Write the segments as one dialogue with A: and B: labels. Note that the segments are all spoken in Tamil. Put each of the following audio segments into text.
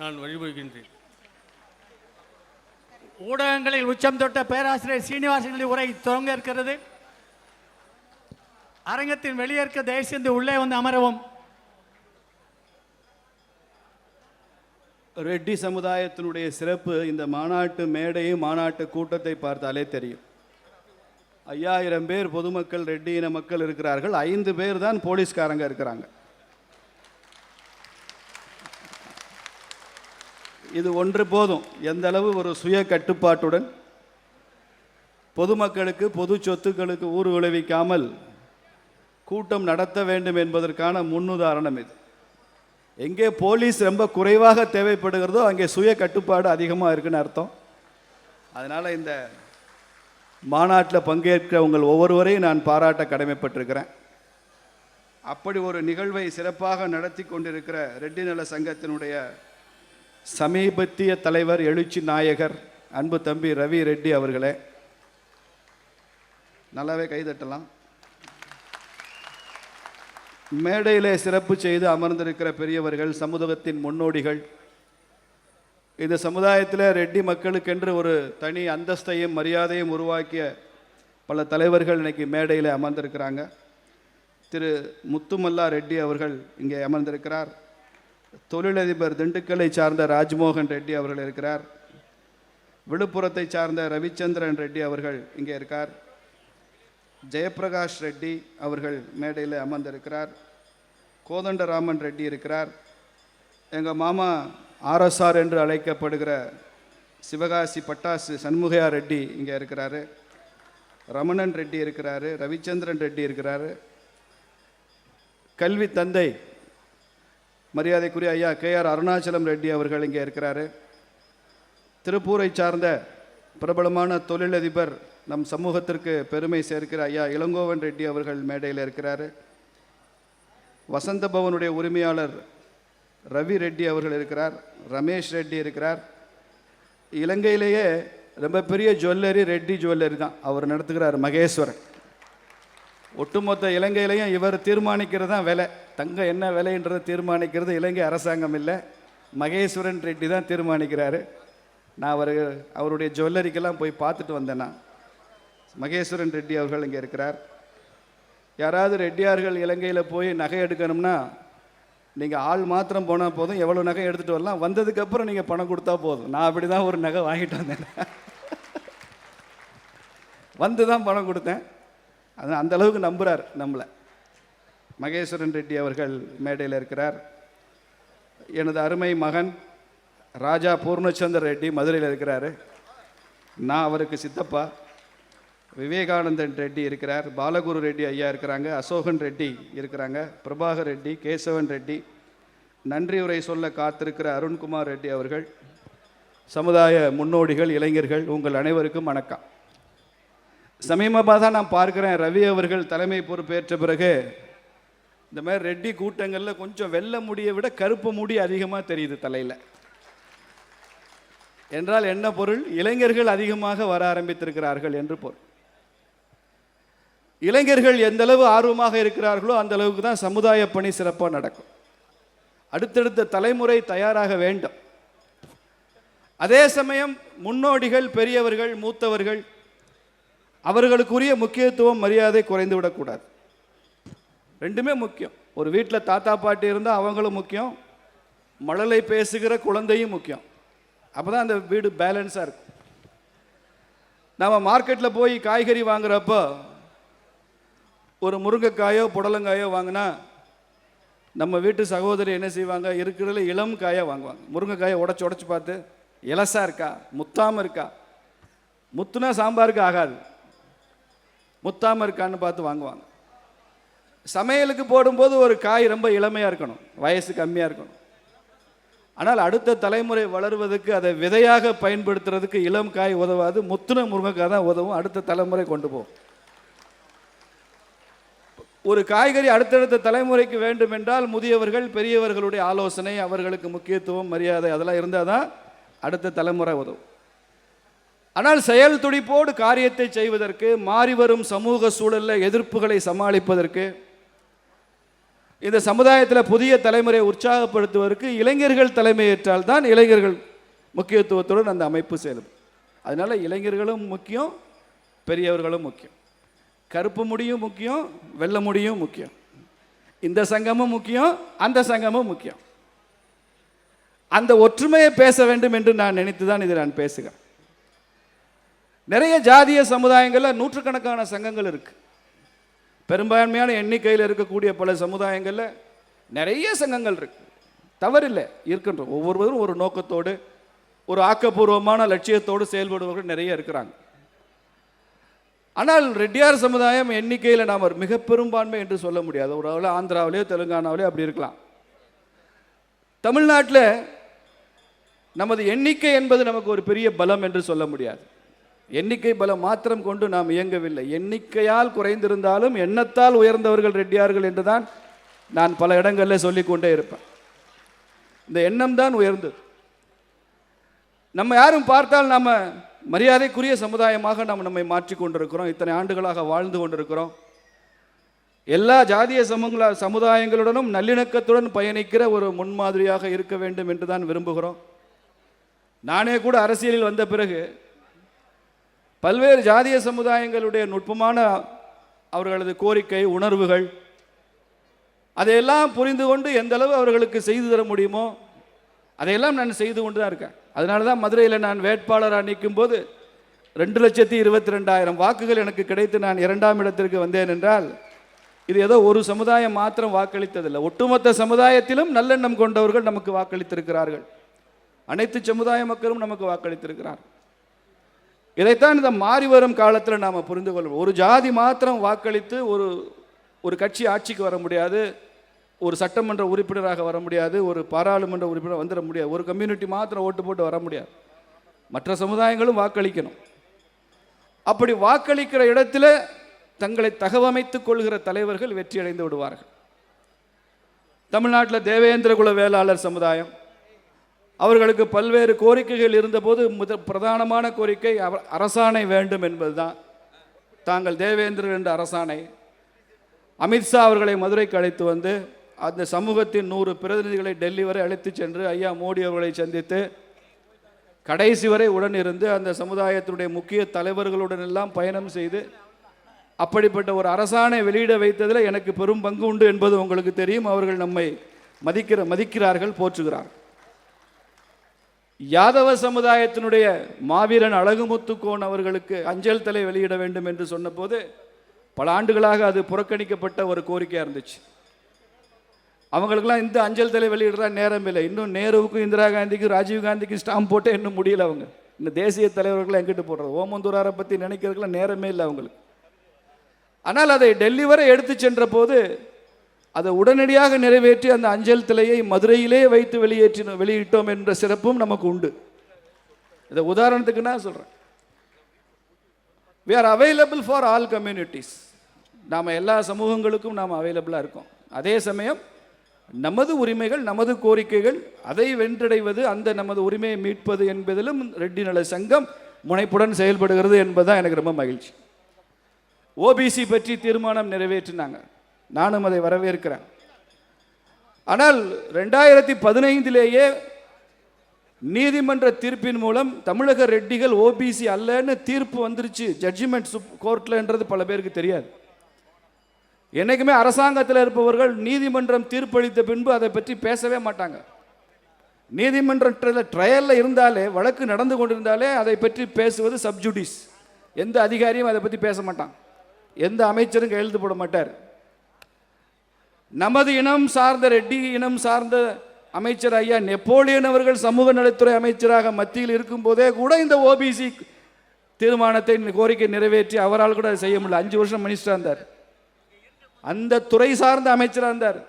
A: நான் வழிபடுகின்றேன்.
B: ஊடகங்களில் உச்சம் தொட்ட பேராசிரியர் சீனிவாசனின் உரை துவங்க இருக்கிறது. அரங்கத்தின் வெளியேற்க தயவு செய்து உள்ளே வந்து அமரவும்.
C: ரெட்டி சமுதாயத்தினுடைய சிறப்பு இந்த மாநாட்டு மேடையும் மாநாட்டு கூட்டத்தை பார்த்தாலே தெரியும். ஐயாயிரம் பேர் பொதுமக்கள் ரெட்டி இன மக்கள் இருக்கிறார்கள். ஐந்து பேர் தான் போலீஸ்காரங்க இருக்கிறாங்க. இது ஒன்று போதும். எந்த அளவு ஒரு சுய கட்டுப்பாட்டுடன் பொதுமக்களுக்கு பொது சொத்துக்களுக்கு ஊர் விளைவிக்காமல் கூட்டம் நடத்த வேண்டும் என்பதற்கான முன்னுதாரணம் இது. எங்கே போலீஸ் ரொம்ப குறைவாக தேவைப்படுகிறதோ அங்கே சுய கட்டுப்பாடு அதிகமாக இருக்குன்னு அர்த்தம். அதனால் இந்த மாநாட்டில் பங்கேற்க உங்கள் ஒவ்வொருவரையும் நான் பாராட்ட கடமைப்பட்டிருக்கிறேன். அப்படி ஒரு நிகழ்வை சிறப்பாக நடத்தி கொண்டிருக்கிற ரெட்டி நல சங்கத்தினுடைய சமீபத்திய தலைவர் எழுச்சி நாயகர் அன்பு தம்பி ரவி ரெட்டி அவர்களே. நல்லாவே கைதட்டலாம் மேடையிலே சிறப்பு செய்து அமர்ந்திருக்கிற பெரியவர்கள் சமூகத்தின் முன்னோடிகள். இந்த சமுதாயத்தில் ரெட்டி மக்களுக்கென்று ஒரு தனி அந்தஸ்தையும் மரியாதையும் உருவாக்கிய பல தலைவர்கள் இன்னைக்கு மேடையில் அமர்ந்திருக்கிறாங்க. திரு முத்துமல்லா ரெட்டி அவர்கள் இங்கே அமர்ந்திருக்கிறார். தொழிலதிபர் திண்டுக்கலை சார்ந்த ராஜ்மோகன் ரெட்டி அவர்கள் இருக்கிறார். விழுப்புரத்தை சார்ந்த ரவிச்சந்திரன் ரெட்டி அவர்கள் இங்கே இருக்கார். ஜெயப்பிரகாஷ் ரெட்டி அவர்கள் மேடையில் அமர்ந்திருக்கிறார். கோதண்டராமன் ரெட்டி இருக்கிறார். எங்கள் மாமா ஆர்எஸ்ஆர் என்று அழைக்கப்படுகிற சிவகாசி பட்டாசு சண்முகையா ரெட்டி இங்கே இருக்கிறாரு. ரமணன் ரெட்டி இருக்கிறாரு. ரவிச்சந்திரன் ரெட்டி இருக்கிறாரு. கல்வி தந்தை மரியாதைக்குரிய ஐயா கே ஆர் அருணாச்சலம் ரெட்டி அவர்கள் இங்கே இருக்கிறாரு. திருப்பூரை சார்ந்த பிரபலமான தொழிலதிபர் நம் சமூகத்திற்கு பெருமை சேர்க்கிற ஐயா இளங்கோவன் ரெட்டி அவர்கள் மேடையில் இருக்கிறாரு. வசந்த பவனுடைய உரிமையாளர் ரவி ரெட்டி அவர்கள் இருக்கிறார் ரமேஷ் ரெட்டி இருக்கிறார். இலங்கையிலேயே ரொம்ப பெரிய ஜுவல்லரி ரெட்டி ஜுவல்லரி தான் அவர் நடத்துகிறார் மகேஸ்வரன். ஒட்டுமொத்த இலங்கையிலையும் இவர் தீர்மானிக்கிறது தான் விலை. தங்கம் என்ன விலைன்றதை தீர்மானிக்கிறது இலங்கை அரசாங்கம் இல்லை. மகேஸ்வரன் ரெட்டி தான் தீர்மானிக்கிறாரு. நான் அவர் அவருடைய ஜுவல்லரிக்கெல்லாம் போய் பார்த்துட்டு வந்தேன் நான். மகேஸ்வரன் ரெட்டி அவர்கள் இங்கே இருக்கிறார். யாராவது ரெட்டியார்கள் இலங்கையில் போய் நகை எடுக்கணும்னா நீங்கள் ஆள் மாத்திரம் போனால் போதும் எவ்வளோ நகை எடுத்துகிட்டு வரலாம். வந்ததுக்கப்புறம் நீங்கள் பணம் கொடுத்தா போதும். நான் அப்படி தான் ஒரு நகை வாங்கிட்டு வந்தேன். வந்து தான் பணம் கொடுத்தேன். அது அந்த அளவுக்கு நம்புகிறார் நம்மளை. மகேஸ்வரன் ரெட்டி அவர்கள் மேடையில் இருக்கிறார். எனது அருமை மகன் ராஜா பூர்ணச்சந்தர் ரெட்டி மதுரையில் இருக்கிறாரு. நான் அவருக்கு சித்தப்பா. விவேகானந்தன் ரெட்டி இருக்கிறார். பாலகுரு ரெட்டி ஐயா இருக்கிறாங்க. அசோகன் ரெட்டி இருக்கிறாங்க. பிரபாகர் ரெட்டி கேசவன் ரெட்டி. நன்றி உரை சொல்ல காத்திருக்கிற அருண்குமார் ரெட்டி அவர்கள். சமுதாய முன்னோடிகள் இளைஞர்கள் உங்கள் அனைவருக்கும் வணக்கம். சமீபமாக தான் நான் பார்க்குறேன். ரவி அவர்கள் தலைமை பொறுப்பேற்ற பிறகு இந்த மாதிரி ரெட்டி கூட்டங்களில் கொஞ்சம் வெள்ளை முடியை விட கருப்பு முடி அதிகமாக தெரியுது தலையில். என்றால் என்ன பொருள்? இளைஞர்கள் அதிகமாக வர ஆரம்பித்திருக்கிறார்கள் என்று பொருள். இளைஞர்கள் எந்த அளவு ஆர்வமாக இருக்கிறார்களோ அந்த அளவுக்கு தான் சமுதாய பணி சிறப்பாக நடக்கும். அடுத்தடுத்த தலைமுறை தயாராக வேண்டும். அதே சமயம் முன்னோடிகள் பெரியவர்கள் மூத்தவர்கள் அவர்களுக்குரிய முக்கியத்துவம் மரியாதை குறைந்து விடக்கூடாது. ரெண்டுமே முக்கியம். ஒரு வீட்டில் தாத்தா பாட்டி இருந்தால் அவங்களும் முக்கியம். மழலை பேசுகிற குழந்தையும் முக்கியம். அப்போ தான் அந்த வீடு பேலன்ஸாக இருக்கும். நாம் மார்க்கெட்டில் போய் காய்கறி வாங்குறப்போ ஒரு முருங்கைக்காயோ புடலங்காயோ வாங்கினா நம்ம வீட்டு சகோதரி என்ன செய்வாங்க? இருக்கிறதுல இளம் காயாக வாங்குவாங்க. முருங்கைக்காயை உடச்சி உடச்சி பார்த்து இலசா இருக்கா? முத்தாமல் இருக்கா? முத்துனா சாம்பாருக்கு ஆகாது. முத்தாமல் இருக்கான்னு பார்த்து வாங்குவாங்க. சமையலுக்கு போடும்போது ஒரு காய் ரொம்ப இளமையாக இருக்கணும் வயசு கம்மியாக இருக்கணும். ஆனால் அடுத்த தலைமுறை வளருவதற்கு அதை விதையாக பயன்படுத்துறதுக்கு இளம் காய் உதவாது முத்துன முருங்கைக்காய் தான் உதவும் அடுத்த தலைமுறை கொண்டு போகும் ஒரு காய்கறி அடுத்தடுத்த தலைமுறைக்கு வேண்டும் என்றால் முதியவர்கள் பெரியவர்களுடைய ஆலோசனை அவர்களுக்கு முக்கியத்துவம் மரியாதை அதெல்லாம் இருந்தால் தான் அடுத்த தலைமுறை உதவும். ஆனால் செயல் துடிப்போடு காரியத்தை செய்வதற்கு மாறி வரும் சமூக சூழலில் எதிர்ப்புகளை சமாளிப்பதற்கு இந்த சமுதாயத்தில் புதிய தலைமுறையை உற்சாகப்படுத்துவதற்கு இளைஞர்கள் தலைமையேற்றால் தான் இளைஞர்கள் முக்கியத்துவத்துடன் அந்த அமைப்பு செயலும் அதனால் இளைஞர்களும் முக்கியம் பெரியவர்களும் முக்கியம். கருப்பு முடியும் முக்கியம் வெள்ளை முடியும் முக்கியம். இந்த சங்கமும் முக்கியம் அந்த சங்கமும் முக்கியம். அந்த ஒற்றுமையை பேச வேண்டும் என்று நான் நினைத்து தான் இதை நான் பேசுகிறேன். நிறைய ஜாதிய சமுதாயங்களில் நூற்றுக்கணக்கான சங்கங்கள் இருக்குது பெரும்பான்மையான எண்ணிக்கையில் இருக்கக்கூடிய பல சமுதாயங்களில் நிறைய சங்கங்கள் இருக்குது தவறில்லை இருக்கின்றோம். ஒவ்வொருவரும் ஒரு நோக்கத்தோடு ஒரு ஆக்கப்பூர்வமான லட்சியத்தோடு செயல்படுபவர்கள் நிறைய இருக்கிறாங்க. ஆனால் ரெட்டியார் சமுதாயம் எண்ணிக்கையில் நாம் மிக பெரும்பான்மை என்று சொல்ல முடியாது. ஒரு அளவில் ஆந்திராவிலேயோ தெலுங்கானாவிலேயோ அப்படி இருக்கலாம். தமிழ்நாட்டில் நமது எண்ணிக்கை என்பது நமக்கு ஒரு பெரிய பலம் என்று சொல்ல முடியாது. எண்ணிக்கை பலம் மாத்திரம் கொண்டு நாம் இயங்கவில்லை. எண்ணிக்கையால் குறைந்திருந்தாலும் எண்ணத்தால் உயர்ந்தவர்கள் ரெட்டியார்கள் என்றுதான் நான் பல இடங்களில் சொல்லிக்கொண்டே இருப்பேன். இந்த எண்ணம் தான் உயர்ந்தது. நம்ம யாரும் பார்த்தால் நம்ம மரியாதைக்குரிய சமுதாயமாக நாம் நம்மை மாற்றிக் கொண்டிருக்கிறோம். இத்தனை ஆண்டுகளாக வாழ்ந்து கொண்டிருக்கிறோம். எல்லா ஜாதிய சமூக சமுதாயங்களுடனும் நல்லிணக்கத்துடன் பயணிக்கிற ஒரு முன்மாதிரியாக இருக்க வேண்டும் என்று தான் விரும்புகிறோம். நானே கூட அரசியலில் வந்த பிறகு பல்வேறு ஜாதிய சமுதாயங்களுடைய நுட்பமான அவர்களது கோரிக்கை உணர்வுகள் அதையெல்லாம் புரிந்து கொண்டு எந்த அளவு அவர்களுக்கு செய்து தர முடியுமோ அதையெல்லாம் நான் செய்து கொண்டு தான் இருக்கேன். அதனால தான் மதுரையில் நான் வேட்பாளராக நிற்கும் போது ரெண்டு லட்சத்தி இருபத்தி ரெண்டாயிரம் வாக்குகள் எனக்கு கிடைத்து நான் இரண்டாம் இடத்திற்கு வந்தேன் என்றால் இது ஏதோ ஒரு சமுதாயம் மாத்திரம் வாக்களித்ததில்லை. ஒட்டுமொத்த சமுதாயத்திலும் நல்லெண்ணம் கொண்டவர்கள் நமக்கு வாக்களித்திருக்கிறார்கள். அனைத்து சமுதாய மக்களும் நமக்கு வாக்களித்திருக்கிறார் இதைத்தான் இந்த மாறி வரும் காலத்தில் நாம் புரிந்து கொள்வோம். ஒரு ஜாதி மாத்திரம் வாக்களித்து ஒரு ஒரு கட்சி ஆட்சிக்கு வர முடியாது ஒரு சட்டமன்ற உறுப்பினராக வர முடியாது ஒரு பாராளுமன்ற உறுப்பினர் வந்துட முடியாது ஒரு கம்யூனிட்டி மாத்திரம் ஓட்டு போட்டு வர முடியாது. மற்ற சமுதாயங்களும் வாக்களிக்கணும். அப்படி வாக்களிக்கிற இடத்துல தங்களை தகவமைத்துக் கொள்கிற தலைவர்கள் வெற்றியடைந்து விடுவார்கள். தமிழ்நாட்டில் தேவேந்திர குல வேளாளர் சமுதாயம் அவர்களுக்கு பல்வேறு கோரிக்கைகள் இருந்தபோது முத பிரதானமான கோரிக்கை அரசாணை வேண்டும் என்பதுதான். தாங்கள் தேவேந்திரர் என்ற அரசாணை. அமித்ஷா அவர்களை மதுரைக்கு அழைத்து வந்து அந்த சமூகத்தின் நூறு பிரதிநிதிகளை டெல்லி வரை அழைத்து சென்று ஐயா மோடி அவர்களை சந்தித்து கடைசி வரை உடன் இருந்து அந்த சமுதாயத்தினுடைய முக்கிய தலைவர்களுடன் எல்லாம் பயணம் செய்து அப்படிப்பட்ட ஒரு அரசாணை வெளியிட வைத்ததில் எனக்கு பெரும் பங்கு உண்டு என்பது உங்களுக்கு தெரியும். அவர்கள் நம்மை மதிக்கிற மதிக்கிறார்கள் போற்றுகிறார்கள். யாதவ சமுதாயத்தினுடைய மாவீரன் அழகுமுத்துக்கோன் அவர்களுக்கு அஞ்சல் தலை வெளியிட வேண்டும் என்று சொன்னபோது பல ஆண்டுகளாக அது புறக்கணிக்கப்பட்ட ஒரு கோரிக்கையாக இருந்துச்சு. அவங்களுக்கெல்லாம் இந்த அஞ்சல் தலை வெளியிடுறா நேரம் இல்லை. இன்னும் நேருவுக்கும் இந்திரா காந்திக்கும் ராஜீவ் காந்திக்கும் ஸ்டாம்ப் போட்டே இன்னும் முடியல அவங்க. இன்னும் தேசிய தலைவர்கள்லாம் எங்கிட்டு போடுறது? ஓமந்தூராரை பற்றி நினைக்கிறதுக்குலாம் நேரமே இல்லை அவங்களுக்கு. ஆனால் அதை டெல்லி வரை எடுத்து சென்ற போது அதை உடனடியாக நிறைவேற்றி அந்த அஞ்சல் தலையை மதுரையிலே வைத்து வெளியேற்றின வெளியிட்டோம் என்ற சிறப்பும் நமக்கு உண்டு. இதை உதாரணத்துக்கு நான் சொல்கிறேன் we are available for all communities நாம் எல்லா சமூகங்களுக்கும் நாம் அவைலபிளாக இருக்கோம். அதே சமயம் நமது உரிமைகள் நமது கோரிக்கைகள் அதை வென்றடைவது அந்த நமது உரிமையை மீட்பது என்பதிலும் ரெட்டி நல சங்கம் முனைப்புடன் செயல்படுகிறது என்பதுதான் எனக்கு ரொம்ப மகிழ்ச்சி. ஓபிசி பற்றி தீர்மானம் நிறைவேற்றினாங்க. நானும் அதை வரவேற்கிறேன். ஆனால் ரெண்டாயிரத்தி பதினைந்திலேயே நீதிமன்ற தீர்ப்பின் மூலம் தமிழக ரெட்டிகள் ஓபிசி அல்லன்னு தீர்ப்பு வந்துருச்சு. ஜட்ஜ்மெண்ட் சுப் கோர்ட்லன்றது பல பேருக்கு தெரியாது. என்றைக்குமே அரசாங்கத்தில் இருப்பவர்கள் நீதிமன்றம் தீர்ப்பளித்த பின்பு அதை பற்றி பேசவே மாட்டாங்க. நீதிமன்றத்தில் ட்ரையலில் இருந்தாலே வழக்கு நடந்து கொண்டிருந்தாலே அதை பற்றி பேசுவது சப்ஜுடிஸ் எந்த அதிகாரியும் அதை பற்றி பேச மாட்டான். எந்த அமைச்சரும் கையெழுத்து போட மாட்டார். நமது இனம் சார்ந்த ரெட்டி இனம் சார்ந்த அமைச்சர் ஐயா நெப்போலியன் அவர்கள் சமூக நலத்துறை அமைச்சராக மத்தியில் இருக்கும்போதே கூட இந்த ஓபிசி தீர்மானத்தை கோரிக்கை நிறைவேற்றி அவரால் கூட செய்ய முடியல. அஞ்சு வருஷம் மினிஸ்டராக இருந்தார். அந்த துறை சார்ந்த அமைச்சராக இருந்தார்.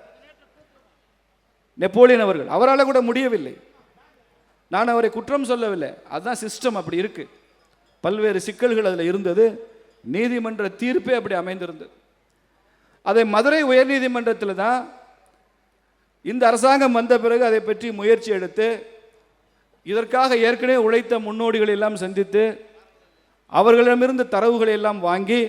C: நெப்போலியன் அவர்கள். அவரால் கூட முடியவில்லை. நான் அவரை குற்றம் சொல்லவில்லை. அதுதான் சிஸ்டம் அப்படி இருக்கு. பல்வேறு சிக்கல்கள் அதில் இருந்தது. நீதிமன்ற தீர்ப்பே அப்படி அமைந்திருந்தது. அதை மதுரை உயர்நீதிமன்றத்தில் தான் இந்த அரசாங்கம் வந்த பிறகு அதை பற்றி முயற்சி எடுத்து இதற்காக ஏற்கனவே உழைத்த முன்னோடிகளை எல்லாம் சந்தித்து அவர்களிடமிருந்து தரவுகளை எல்லாம் வாங்கி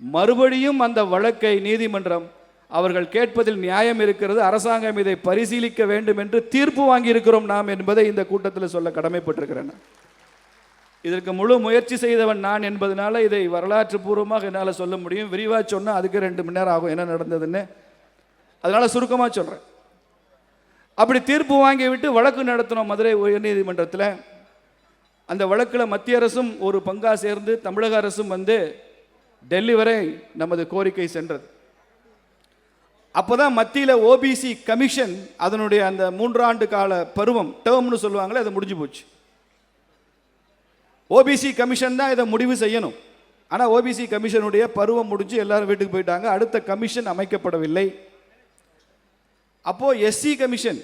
C: மறுபடியும் அந்த வழக்கை நீதிமன்றம் அவர்கள் கேட்பதில் நியாயம் இருக்கிறது அரசாங்கம் இதை பரிசீலிக்க வேண்டும் என்று தீர்ப்பு வாங்கியிருக்கிறோம் நாம் என்பதை இந்த கூட்டத்தில் சொல்ல கடமைப்பட்டிருக்கிறேன். இதற்கு முழு முயற்சி செய்தவன் நான் என்பதனால இதை வரலாற்று பூர்வமாக என்னால் சொல்ல முடியும். விரிவாக சொன்னால் அதுக்கு ரெண்டு மணி நேரம் ஆகும் என்ன நடந்ததுன்னு. அதனால் சுருக்கமாக சொல்கிறேன் அப்படி தீர்ப்பு வாங்கி விட்டு வழக்கு நடத்தினோம் மதுரை உயர்நீதிமன்றத்தில். அந்த வழக்கில் மத்திய அரசும் ஒரு பங்காக சேர்ந்து தமிழக அரசும் வந்து டெல்லி வரை நமது கோரிக்கை சென்றது. அப்போ தான் மத்தியில் ஓபிசி கமிஷன் அதனுடைய அந்த மூன்றாண்டு கால பருவம் டேர்ம்னு சொல்லுவாங்களே அது முடிஞ்சு போச்சு. ஓபிசி கமிஷன் தான் இதை முடிவு செய்யணும். ஆனால் ஓபிசி கமிஷனுடைய பருவம் முடிஞ்சு எல்லாரும் வீட்டுக்கு போயிட்டாங்க. அடுத்த கமிஷன் அமைக்கப்படவில்லை. அப்போது எஸ்சி கமிஷன்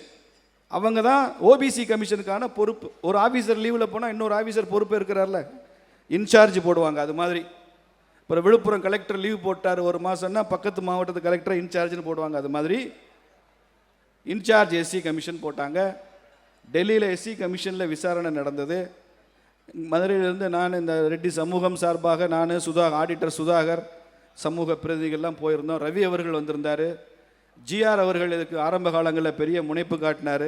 C: அவங்க தான் ஓபிசி கமிஷனுக்கான பொறுப்பு. ஒரு ஆஃபீஸர் லீவில் போனால் இன்னொரு ஆஃபீஸர் பொறுப்பு இருக்கிறார்ல? இன்சார்ஜ் போடுவாங்க அது மாதிரி. அப்புறம் விழுப்புரம் கலெக்டர் லீவ் போட்டார் ஒரு மாதம்னா பக்கத்து மாவட்டத்து கலெக்டர் இன்சார்ஜ்னு போடுவாங்க அது மாதிரி. இன்சார்ஜ் எஸ்சி கமிஷன் போட்டாங்க. டெல்லியில் எஸ்சி கமிஷனில் விசாரணை நடந்தது. மதுரையிலிருந்து நான் இந்த ரெட்டி சமூகம் சார்பாக நான் சுதா ஆடிட்டர் சுதாகர் சமூக பிரதிநிதிகள்லாம் போயிருந்தோம். ரவி அவர்கள் வந்திருந்தார். ஜிஆர் அவர்கள் இதுக்கு ஆரம்ப காலங்களில் பெரிய முனைப்பு காட்டினார்.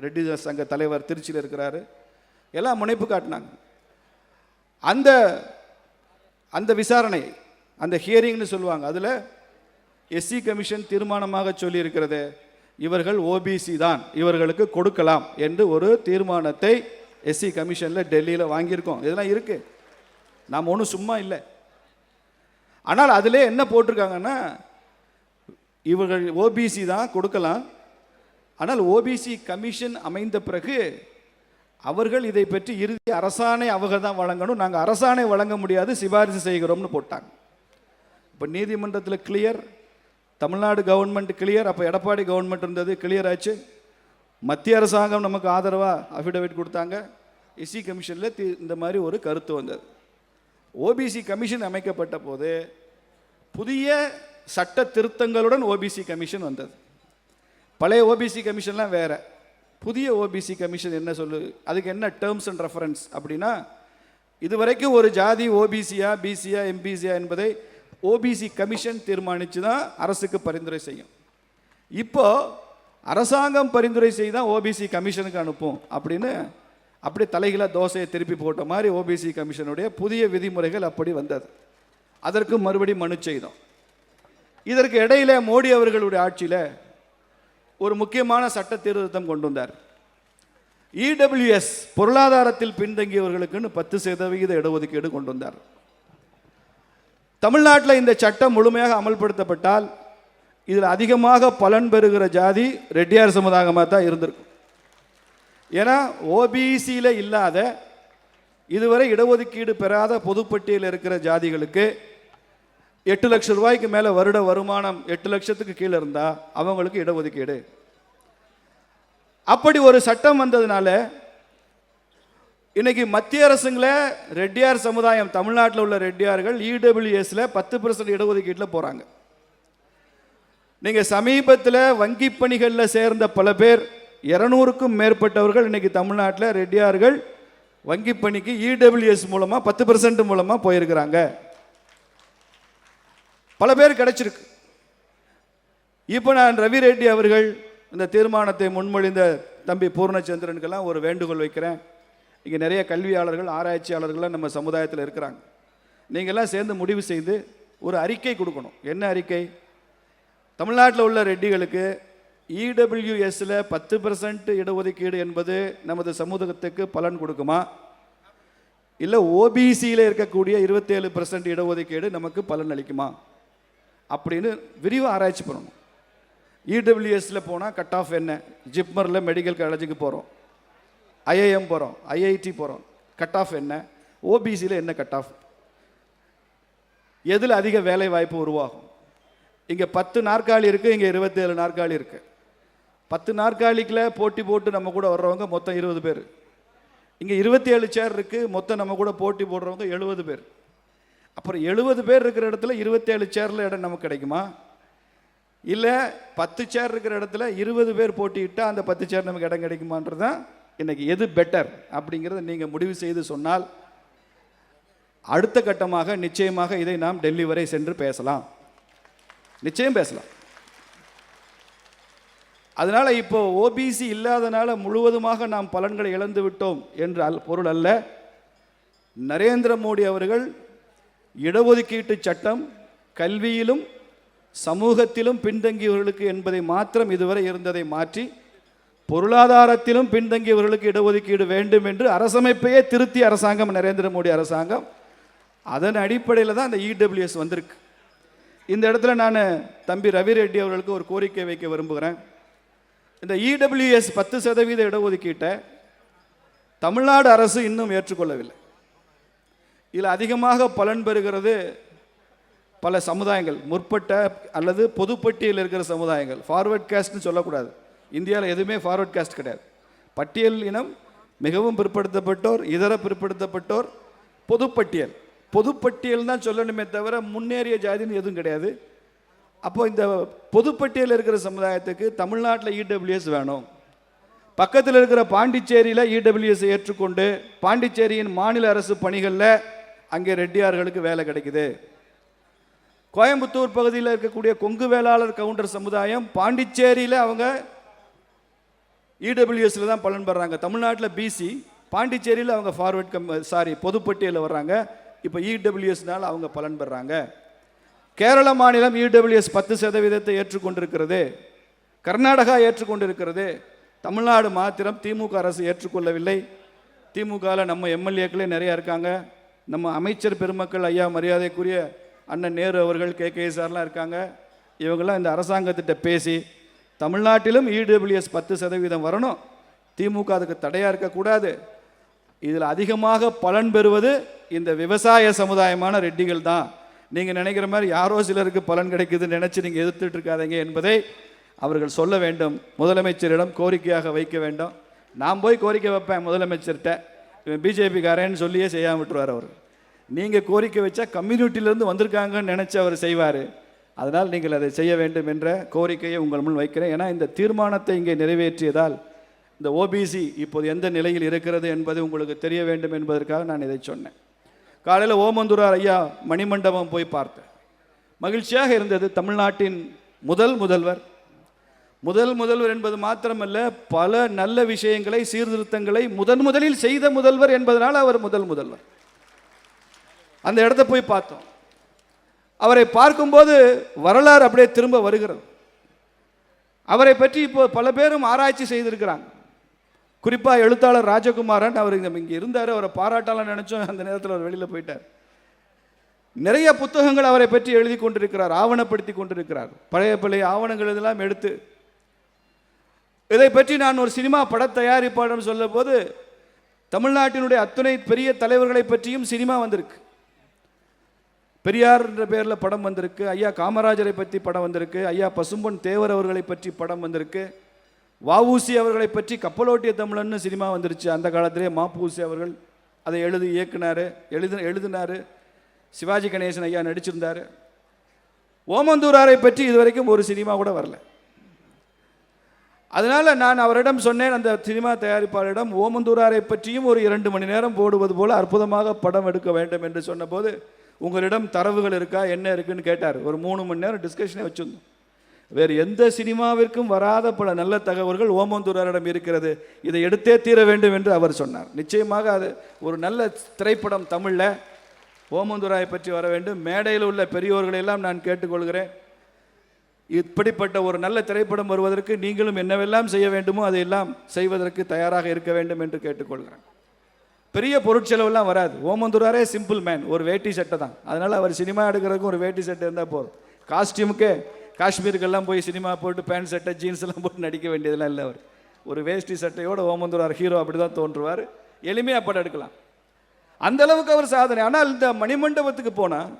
C: ரெட்டி சங்க தலைவர் திருச்சியில் இருக்கிறாரு. எல்லாம் முனைப்பு காட்டினாங்க. அந்த அந்த விசாரணை அந்த ஹியரிங்னு சொல்லுவாங்க. அதில் எஸ்சி கமிஷன் தீர்மானமாக சொல்லியிருக்கிறது. இவர்கள் ஓபிசி தான். இவர்களுக்கு கொடுக்கலாம் என்று ஒரு தீர்மானத்தை எஸ்சி கமிஷனில் டெல்லியில் வாங்கியிருக்கோம். இதெல்லாம் இருக்குது நாம் ஒன்றும் சும்மா இல்லை. ஆனால் அதிலே என்ன போட்டிருக்காங்கன்னா இவர்கள் ஓபிசி தான் கொடுக்கலாம். ஆனால் ஓபிசி கமிஷன் அமைந்த பிறகு அவர்கள் இதை பற்றி இறுதி அரசாணை அவங்க தான் வழங்கணும். நாங்கள் அரசாணை வழங்க முடியாது சிபாரிசு செய்கிறோம்னு போட்டாங்க. இப்போ நீதிமன்றத்தில் கிளியர் தமிழ்நாடு கவர்மெண்ட் கிளியர் அப்போ எடப்பாடி கவர்மெண்ட் இருந்தது கிளியர் ஆச்சு. மத்திய அரசாங்கம் நமக்கு ஆதரவாக அஃபிடவிட் கொடுத்தாங்க. எஸ்சி கமிஷனில் தி இந்த மாதிரி ஒரு கருத்து வந்தது. ஓபிசி கமிஷன் அமைக்கப்பட்ட போது புதிய சட்ட திருத்தங்களுடன் ஓபிசி கமிஷன் வந்தது. பழைய ஓபிசி கமிஷன்லாம் வேறு. புதிய ஓபிசி கமிஷன் என்ன சொல்லு அதுக்கு என்ன டேர்ம்ஸ் அண்ட் ரெஃபரன்ஸ் அப்படின்னா இதுவரைக்கும் ஒரு ஜாதி ஓபிசியா பிசியா எம்பிசியா என்பதை ஓபிசி கமிஷன் தீர்மானித்து தான் அரசுக்கு பரிந்துரை செய்யும். இப்போது அரசாங்கம் பரிந்துரை செய்தால் ஓபிசி கமிஷனுக்கு அனுப்பும் அப்படின்னு அப்படி தலைகளை தோசையை திருப்பி போட்ட மாதிரி ஓபிசி கமிஷனுடைய புதிய விதிமுறைகள் அப்படி வந்தது. அதற்கு மறுபடி மனு செய்தோம். இதற்கு இடையில மோடி அவர்களுடைய ஆட்சியில் ஒரு முக்கியமான சட்ட திருத்தம் கொண்டு வந்தார். இடபிள்யூஎஸ் பொருளாதாரத்தில் பின்தங்கியவர்களுக்குன்னு பத்து சதவிகித இடஒதுக்கீடு கொண்டு வந்தார். தமிழ்நாட்டில் இந்த சட்டம் முழுமையாக அமல்படுத்தப்பட்டால் இதில் அதிகமாக பலன் பெறுகிற ஜாதி ரெட்டியார் சமுதாயமாக தான் இருந்திருக்கும் ஏன்னா ஓபிசியில் இல்லாத இதுவரை இடஒதுக்கீடு பெறாத பொதுப்பட்டியலில் இருக்கிற ஜாதிகளுக்கு எட்டு லட்சம் ரூபாய்க்கு மேலே வருட வருமானம் எட்டு லட்சத்துக்கு கீழே இருந்தால் அவங்களுக்கு இடஒதுக்கீடு. அப்படி ஒரு சட்டம் வந்ததுனால இன்னைக்கு மத்திய அரசுங்கள ரெட்டியார் சமுதாயம் தமிழ்நாட்டில் உள்ள ரெட்டியார்கள் இடபிள்யூஎஸில் பத்து பர்சன்ட் இடஒதுக்கீட்டில் போகிறாங்க நீங்கள் சமீபத்தில் வங்கி பணிகளில் சேர்ந்த பல பேர் இரநூறுக்கும் மேற்பட்டவர்கள் இன்றைக்கி தமிழ்நாட்டில் ரெட்டியார்கள் வங்கி பணிக்கு இடபிள்யூஎஸ் மூலமாக பத்து பர்சன்ட் மூலமாக போயிருக்கிறாங்க. பல பேர் கிடைச்சிருக்கு. இப்போ நான் ரவி ரெட்டி அவர்கள் இந்த தீர்மானத்தை முன்மொழிந்த தம்பி பூர்ணச்சந்திரனுக்கெல்லாம் ஒரு வேண்டுகோள் வைக்கிறேன். இங்கே நிறைய கல்வியாளர்கள் ஆராய்ச்சியாளர்கள்லாம் நம்ம சமுதாயத்தில் இருக்கிறாங்க. நீங்கள்லாம் சேர்ந்து முடிவு செய்து ஒரு அறிக்கை கொடுக்கணும். என்ன அறிக்கை? தமிழ்நாட்டில் உள்ள ரெட்டிகளுக்கு E பத்து பர்சன்ட் இடஒதுக்கீடு என்பது நமது சமூகத்துக்கு பலன் கொடுக்குமா? இல்லை ஓபிசியில் இருக்கக்கூடிய இருபத்தேழு பர்சன்ட் இடஒதுக்கீடு நமக்கு பலன் அளிக்குமா? அப்படின்னு விரிவாக ஆராய்ச்சி பண்ணணும். இடபிள்யூஎஸ்ல போனால் கட் ஆஃப் என்ன? ஜிப்மரில் மெடிக்கல் காலேஜுக்கு போகிறோம் ஐஐஎம் போகிறோம் ஐஐடி போகிறோம் கட் ஆஃப் என்ன? ஓபிசியில் என்ன கட் ஆஃப் எதில் அதிக வேலை வாய்ப்பு உருவாகும்? இங்கே பத்து நாற்காலி இருக்குது இங்கே இருபத்தேழு நாற்காலி இருக்குது பத்து நாற்காலிக்கில் போட்டி போட்டு நம்ம கூட வர்றவங்க மொத்தம் இருபது பேர். இங்கே இருபத்தி ஏழு சேர் இருக்குது மொத்தம் நம்ம கூட போட்டி போடுறவங்க எழுபது பேர். அப்புறம் எழுபது பேர் இருக்கிற இடத்துல இருபத்தேழு சேரில் இடம் நமக்கு கிடைக்குமா? இல்லை பத்து சேர் இருக்கிற இடத்துல இருபது பேர் போட்டியிட்டால் அந்த பத்து சேர் நமக்கு இடம் கிடைக்குமான்றது தான் இன்றைக்கி எது பெட்டர் அப்படிங்கிறத நீங்கள் முடிவு செய்து சொன்னால் அடுத்த கட்டமாக நிச்சயமாக இதை நாம் டெல்லி வரை சென்று பேசலாம். நிச்சயம் பேசலாம். அதனால் இப்போ ஓபிசி இல்லாதனால முழுவதுமாக நாம் பலன்களை இழந்து விட்டோம் என்ற அல் பொருள் அல்ல. நரேந்திர மோடி அவர்கள் இடஒதுக்கீட்டு சட்டம் கல்வியிலும் சமூகத்திலும் பின்தங்கியவர்களுக்கு என்பதை மாத்திரம் இதுவரை இருந்ததை மாற்றி பொருளாதாரத்திலும் பின்தங்கியவர்களுக்கு இடஒதுக்கீடு வேண்டும் என்று அரசமைப்பையே திருத்தி அரசாங்கம் நரேந்திர மோடி அரசாங்கம். அதன் அடிப்படையில் தான் அந்த இடபிள்யூஎஸ் வந்திருக்கு. இந்த இடத்துல நான் தம்பி ரவி ரெட்டி அவர்களுக்கு ஒரு கோரிக்கை வைக்க விரும்புகிறேன். இந்த இடபிள்யூஎஸ் பத்து சதவீத இடஒதுக்கீட்டை தமிழ்நாடு அரசு இன்னும் ஏற்றுக்கொள்ளவில்லை. இதில் அதிகமாக பலன் பெறுகிறது பல சமுதாயங்கள் முற்பட்ட அல்லது பொதுப்பட்டியலில் இருக்கிற சமுதாயங்கள். ஃபார்வர்ட் காஸ்ட்னு சொல்லக்கூடாது. இந்தியாவில் எதுவுமே ஃபார்வர்ட் காஸ்ட் கிடையாது. பட்டியல் இனம் மிகவும் பிற்படுத்தப்பட்டோர் இதர பிற்படுத்தப்பட்டோர் பொதுப்பட்டியல். பொதுப்பட்டியல் தான் சொல்லணுமே தவிர முன்னேறிய ஜாதின்னு எதுவும் கிடையாது. அப்போ இந்த பொதுப்பட்டியல் இருக்கிற சமுதாயத்துக்கு தமிழ்நாட்டில் இடபிள்யூஎஸ் வேணும். பக்கத்தில் இருக்கிற பாண்டிச்சேரியில் இடபிள்யூஎஸ் ஏற்றுக்கொண்டு பாண்டிச்சேரியின் மாநில அரசு பணிகளில் அங்கே ரெட்டியார்களுக்கு வேலை கிடைக்குது. கோயம்புத்தூர் பகுதியில் இருக்கக்கூடிய கொங்கு வேளாளர் கவுண்டர் சமுதாயம் பாண்டிச்சேரியில் அவங்க இடபிள்யூஎஸில் தான் பலன் பெறாங்க. தமிழ்நாட்டில் பிசி பாண்டிச்சேரியில் அவங்க ஃபார்வர்ட் கம் சாரி பொதுப்பட்டியலில் வர்றாங்க. இப்போ இடபிள்யூஎஸ்னால அவங்க பலன் பெறாங்க. கேரள மாநிலம் இடபிள்யூஎஸ் பத்து சதவீதத்தை ஏற்றுக்கொண்டிருக்கிறது. கர்நாடகா ஏற்றுக்கொண்டிருக்கிறது. தமிழ்நாடு மாத்திரம் திமுக அரசு ஏற்றுக்கொள்ளவில்லை. திமுகவில் நம்ம எம்எல்ஏக்களே நிறையா இருக்காங்க. நம்ம அமைச்சர் பெருமக்கள் ஐயா மரியாதைக்குரிய அண்ணன் நேரு அவர்கள் கே. கே. சார்லாம் இருக்காங்க. இவங்கெல்லாம் இந்த அரசாங்கத்திட்ட பேசி தமிழ்நாட்டிலும் இடபிள்யூஎஸ் பத்து சதவீதம் வரணும். திமுக அதுக்கு தடையாக இருக்கக்கூடாது. இதில் அதிகமாக பலன் பெறுவது இந்த விவசாய சமுதாயமான ரெட்டிகள் தான். நீங்கள் நினைக்கிற மாதிரி யாரோ சிலருக்கு பலன் கிடைக்குதுன்னு நினச்சி நீங்கள் எதிர்த்துட்டு இருக்காதீங்க என்பதை அவர்கள் சொல்ல வேண்டும். முதலமைச்சரிடம் கோரிக்கையாக வைக்க வேண்டும். நான் போய் கோரிக்கை வைப்பேன் முதலமைச்சர்கிட்ட. இவன் பிஜேபிக்காரன்னு சொல்லியே செய்யாம விட்டுருவார் அவர். நீங்கள் கோரிக்கை வச்சா கம்யூனிட்டியிலேருந்து வந்திருக்காங்கன்னு நினச்சி அவர் செய்வார். அதனால் நீங்கள் அதை செய்ய வேண்டும் என்ற கோரிக்கையை உங்கள் முன் வைக்கிறேன். ஏன்னா இந்த தீர்மானத்தை இங்கே நிறைவேற்றியதால் இந்த ஓபிசி இப்போது எந்த நிலையில் இருக்கிறது என்பது உங்களுக்கு தெரிய வேண்டும் என்பதற்காக நான் இதை சொன்னேன். காலையில் ஓமந்தூரார் ஐயா மணிமண்டபம் போய் பார்த்தேன். மகிழ்ச்சியாக இருந்தது. தமிழ்நாட்டின் முதல் முதல்வர். முதல் முதல்வர் என்பது மாத்திரமல்ல பல நல்ல விஷயங்களை சீர்திருத்தங்களை முதன் முதலில் செய்த முதல்வர் என்பதனால் அவர் முதல் முதல்வர். அந்த இடத்த போய் பார்த்தோம். அவரை பார்க்கும்போது வரலாறு அப்படியே திரும்ப வருகிறது. அவரை பற்றி இப்போ பல பேரும் ஆராய்ச்சி செய்திருக்கிறாங்க. குறிப்பாக எழுத்தாளர் ராஜகுமாரன் அவர் இங்கே இங்கே இருந்தார் அவரை பாராட்டலாம் நினச்சோம். அந்த நேரத்தில் அவர் வெளியில் போயிட்டார். நிறைய புத்தகங்கள் அவரை பற்றி எழுதி கொண்டிருக்கிறார் ஆவணப்படுத்தி கொண்டிருக்கிறார். பழைய பழைய ஆவணங்கள் இதெல்லாம் எடுத்து. இதை பற்றி நான் ஒரு சினிமா பட தயாரிப்பாளர் சொல்ல போது தமிழ்நாட்டினுடைய அத்துணை பெரிய தலைவர்களை பற்றியும் சினிமா வந்திருக்கு. பெரியார் என்ற பேரில் படம் வந்திருக்கு ஐயா காமராஜரை பற்றி படம் வந்திருக்கு ஐயா பசும்பொன் தேவர் அவர்களை பற்றி படம் வந்திருக்கு. வஉசி அவர்களை பற்றி கப்பலோட்டிய தமிழன்னு சினிமா வந்துருச்சு. அந்த காலத்திலே மாப்பூசி அவர்கள் அதை எழுதி இயக்குனார் எழுது எழுதினார். சிவாஜி கணேசன் ஐயா நடிச்சிருந்தார். ஓமந்தூராரை பற்றி இதுவரைக்கும் ஒரு சினிமா கூட வரல. அதனால் நான் அவரிடம் சொன்னேன் அந்த சினிமா தயாரிப்பாளரிடம் ஓமந்தூராரை பற்றியும் ஒரு இரண்டு மணி நேரம் போடுவது போல் அற்புதமாக படம் எடுக்க வேண்டும் என்று சொன்னபோது உங்களிடம் தரவுகள் இருக்கா என்ன இருக்குன்னு கேட்டார். ஒரு மூணு மணி நேரம் டிஸ்கஷனே வச்சுருந்தோம். வேறு எந்த சினிமாவிற்கும் வராத பல நல்ல தகவல்கள் ஓமந்தூராரிடம் இருக்கிறது. இதை எடுத்தே தீர வேண்டும் என்று அவர் சொன்னார். நிச்சயமாக அது ஒரு நல்ல திரைப்படம் தமிழில். ஓமந்தூராயை பற்றி வர வேண்டும். மேடையில் உள்ள பெரியோர்களையெல்லாம் நான் கேட்டுக்கொள்கிறேன். இப்படிப்பட்ட ஒரு நல்ல திரைப்படம் வருவதற்கு நீங்களும் என்னவெல்லாம் செய்ய வேண்டுமோ அதையெல்லாம் செய்வதற்கு தயாராக இருக்க வேண்டும் என்று கேட்டுக்கொள்கிறேன். பெரிய பொருட்செலவெல்லாம் வராது. ஓமந்தூராரே சிம்பிள் மேன் ஒரு வேட்டி சட்டை தான். அதனால் அவர் சினிமா எடுக்கிறதுக்கும் ஒரு வேட்டி சட்டை இருந்தால் போதும். காஸ்டியூமுக்கே காஷ்மீருக்கெல்லாம் போய் சினிமா போட்டு பேண்ட் சட்டை ஜீன்ஸ் எல்லாம் போட்டு நடிக்க வேண்டியதெல்லாம் இல்லை அவர். ஒரு வேஷ்டி சட்டையோட ஓமந்தூரார் ஹீரோ அப்படி தான் தோன்றுவார். எளிமையாக படம் எடுக்கலாம். அந்த அளவுக்கு அவர் சாதனை. ஆனால் இந்த மணிமண்டபத்துக்கு போனால்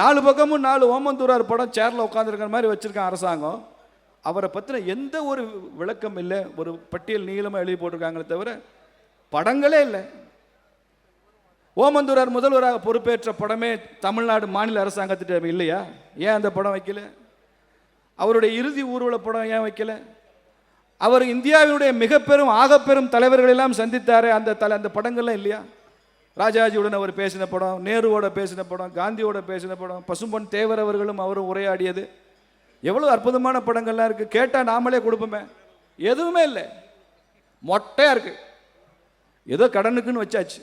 C: நாலு பக்கமும் நாலு ஓமந்தூரார் படம் சேரில் உட்காந்துருக்கிற மாதிரி வச்சுருக்கான் அரசாங்கம் அவரை பற்றின எந்த ஒரு விளக்கம் இல்லை ஒரு பட்டியல் நீளமாக எழுதி போட்டிருக்காங்களே தவிர படங்களே இல்லை. ஓமந்தூரார் முதல்வராக பொறுப்பேற்ற படமே தமிழ்நாடு மாநில அரசாங்கத்திட்ட இல்லையா? ஏன் அந்த படம் வைக்கல? அவருடைய இறுதி ஊர்வல படம் ஏன் வைக்கல? அவர் இந்தியாவினுடைய மிகப்பெரும் ஆகப்பெரும் தலைவர்கள் எல்லாம் சந்தித்தாரே அந்த தலை அந்த படங்கள்லாம் இல்லையா? ராஜாஜியுடன் அவர் பேசின படம் நேருவோட பேசின படம் காந்தியோட பேசின படம் பசும்பொன் தேவர் அவர்களும் அவரும் உரையாடியது. எவ்வளோ அற்புதமான படங்கள்லாம் இருக்குது கேட்டால் நாமளே கொடுப்போமே. எதுவுமே இல்லை. மொட்டையாக இருக்கு. ஏதோ கடனுக்குன்னு வச்சாச்சு.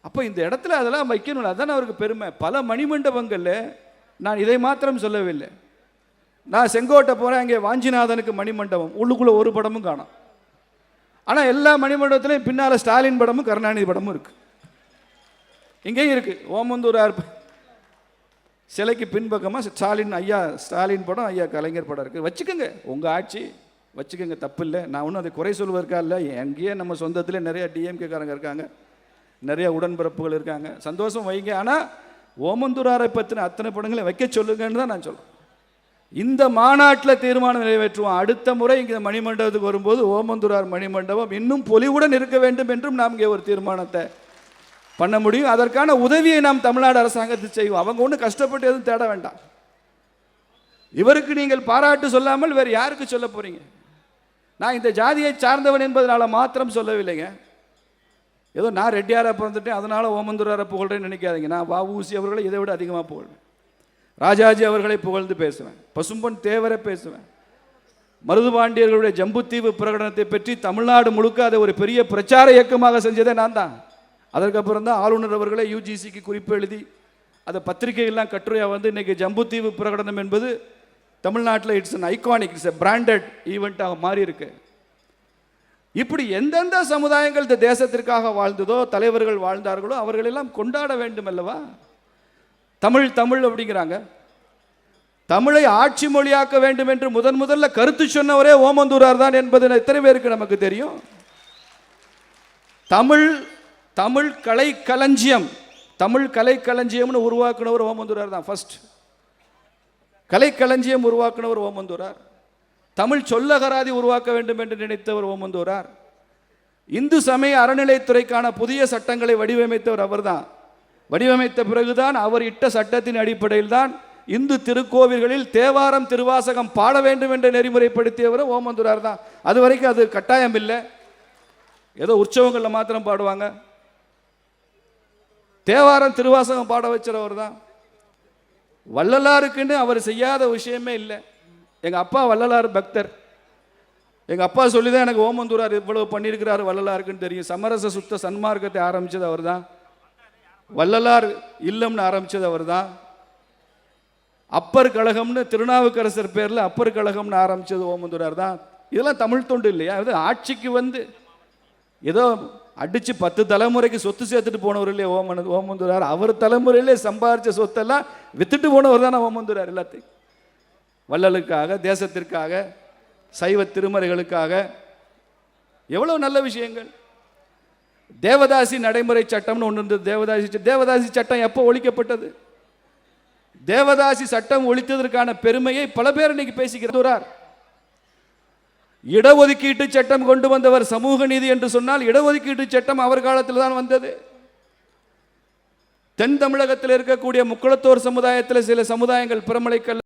C: அப்போ இந்த இடத்துல அதெல்லாம் வைக்கணும் அதுதான் அவருக்கு பெருமை. பல மணிமண்டபங்களில் நான் இதை மாத்திரம் சொல்லவில்லை. நான் செங்கோட்டை போகிறேன் அங்கே வாஞ்சிநாதனுக்கு மணிமண்டபம். உள்ளுக்குள்ளே ஒரு படமும் காணும். ஆனால் எல்லா மணிமண்டபத்துலையும் பின்னால் ஸ்டாலின் படமும் கருணாநிதி படமும் இருக்குது இங்கேயும் இருக்குது ஓமந்தூரார் ப- சிலைக்கு பின்பக்கமாக ஸ்டாலின் ஐயா ஸ்டாலின் படம் ஐயா கலைஞர் படம் இருக்குது வச்சுக்கோங்க. உங்கள் ஆட்சி வச்சுக்கோங்க. தப்பு இல்லை. நான் ஒன்றும் அதை குறை சொல்வதற்கா இல்லை. எங்கேயே நம்ம சொந்தத்தில் நிறைய டிஎம்கே காரங்க இருக்காங்க. நிறைய உடன்பிறப்புகள் இருக்காங்க. சந்தோஷம் வைங்க. ஆனால் ஓமந்தூராரை பற்றின அத்தனை படங்களை வைக்க சொல்லுங்கன்னு தான் நான் சொல்கிறேன் இந்த மாநாட்டில் தீர்மானம் நிறைவேற்றுவோம். அடுத்த முறை இங்கே மணிமண்டபத்துக்கு வரும்போது ஓமந்தூரார் மணிமண்டபம் இன்னும் பொலிவுடன் இருக்க வேண்டும் என்றும் நாம் இங்கே ஒரு தீர்மானத்தை பண்ண முடியும். அதற்கான உதவியை நாம் தமிழ்நாடு அரசாங்கத்துக்கு செய்வோம். அவங்க ஒன்றும் கஷ்டப்பட்டு எதுவும் தேட வேண்டாம். இவருக்கு நீங்கள் பாராட்டு சொல்லாமல் வேறு யாருக்கு சொல்ல போகிறீங்க நான் இந்த ஜாதியை சார்ந்தவன் என்பதனால மாத்திரம் சொல்லவில்லைங்க. ஏதோ நான் ரெட்டியாராக பிறந்துட்டேன் அதனால் ஓமந்துராரை புகழ்றேன்னு நினைக்காதீங்க. நான் வஉசி அவர்களை இதை விட அதிகமாக புகழ்வேன். ராஜாஜி அவர்களை புகழ்ந்து பேசுவேன். பசும்பொன் தேவரை பேசுவேன். மருதுபாண்டியர்களுடைய ஜம்புத்தீவு பிரகடனத்தை பற்றி தமிழ்நாடு முழுக்க அதை ஒரு பெரிய பிரச்சார இயக்கமாக செஞ்சதே நான் தான். அதற்கப்புறம் தான் ஆளுநர் அவர்களே யூஜிசிக்கு குறிப்பு எழுதி அதை பத்திரிகையெல்லாம் கட்டுரையாக வந்து இன்றைக்கி ஜம்புத்தீவு பிரகடனம் என்பது தமிழ்நாட்டில் it's an iconic it's a branded ஈவெண்ட்டாக மாறி இருக்கு இப்படி எந்தெந்த சமுதாயங்கள் இந்த தேசத்திற்காக வாழ்ந்ததோ தலைவர்கள் வாழ்ந்தார்களோ அவர்களெல்லாம் கொண்டாட வேண்டும் அல்லவா தமிழ் தமிழ் அப்படிங்கிறாங்க. தமிழை ஆட்சி மொழியாக்க வேண்டும் என்று முதன் முதல்ல கருத்து சொன்னவரே ஓமந்தூரார் தான் என்பது எத்தனை பேருக்கு நமக்கு தெரியும்? தமிழ் தமிழ் கலை களஞ்சியம். தமிழ் கலை களஞ்சியம்னு உருவாக்குனவர் ஓமந்தூரார் தான் ஃபர்ஸ்ட் கலை களஞ்சியம் உருவாக்குனவர் ஓமந்தூரார். தமிழ் சொல்லகராதி உருவாக்க வேண்டும் என்று நினைத்தவர் ஓமந்தூரார். இந்து சமய அறநிலைத்துறைக்கான புதிய சட்டங்களை வடிவமைத்தவர் அவர்தான். வடிவமைத்த பிறகுதான் அவர் இட்ட சட்டத்தின் அடிப்படையில் தான் இந்து திருக்கோவில்களில் தேவாரம் திருவாசகம் பாட வேண்டும் என்று நெறிமுறைப்படுத்தியவர் ஓமந்துரார் தான். அது வரைக்கும் அது கட்டாயம் இல்லை. ஏதோ உற்சவங்களில் மாத்திரம் பாடுவாங்க. தேவாரம் திருவாசகம் பாட வச்சுறவர் தான். வள்ளலாருக்குன்னு அவர் செய்யாத விஷயமே இல்லை. எங்கள் அப்பா வள்ளலார் பக்தர். எங்கள் அப்பா சொல்லி தான் எனக்கு ஓமந்தூரார் இவ்வளவு பண்ணியிருக்கிறாரு வள்ளலாருக்குன்னு தெரியும். சமரச சுத்த சன்மார்க்கத்தை ஆரம்பித்தது அவர் தான் வள்ளலார் இல்லம்னு ஆரம்பிச்சது அவர் தான் அப்பர் கழகம்னு திருநாவுக்கரசர் பேரில் அப்பர் கழகம்னு ஆரம்பித்தது ஓமந்தூரார் தான் இதெல்லாம் தமிழ் தொண்டு இல்லையா? அது ஆட்சிக்கு வந்து ஏதோ அடிச்சு பத்து தலைமுறைக்கு சொத்து சேர்த்துட்டு போனவர் இல்லையா ஓமன் ஓமந்துரார் அவர் தலைமுறையிலே சம்பாரிச்ச சொத்தெல்லாம் வித்துட்டு போனவர் தானே ஓமந்துரார் எல்லாத்தையும். வள்ளலுக்காக தேசத்திற்காக சைவ திருமறைகளுக்காக. எவ்வளோ நல்ல விஷயங்கள். தேவதாசி நடைமுறை சட்டம்னு ஒன்று இருந்தது. தேவதாசி தேவதாசி சட்டம் எப்போ ஒழிக்கப்பட்டது? தேவதாசி சட்டம் ஒழித்ததற்கான பெருமையை பல பேர் இன்னைக்கு பேசிக்கிறார் இடஒதுக்கீட்டு சட்டம் கொண்டு வந்தவர் சமூக நீதி என்று சொன்னால் இடஒதுக்கீட்டு சட்டம் அவர் காலத்தில் தான் வந்தது. தென் தமிழகத்தில் இருக்கக்கூடிய முக்குளத்தோர் சமுதாயத்தில் சில சமுதாயங்கள் பிரமலைக்கல்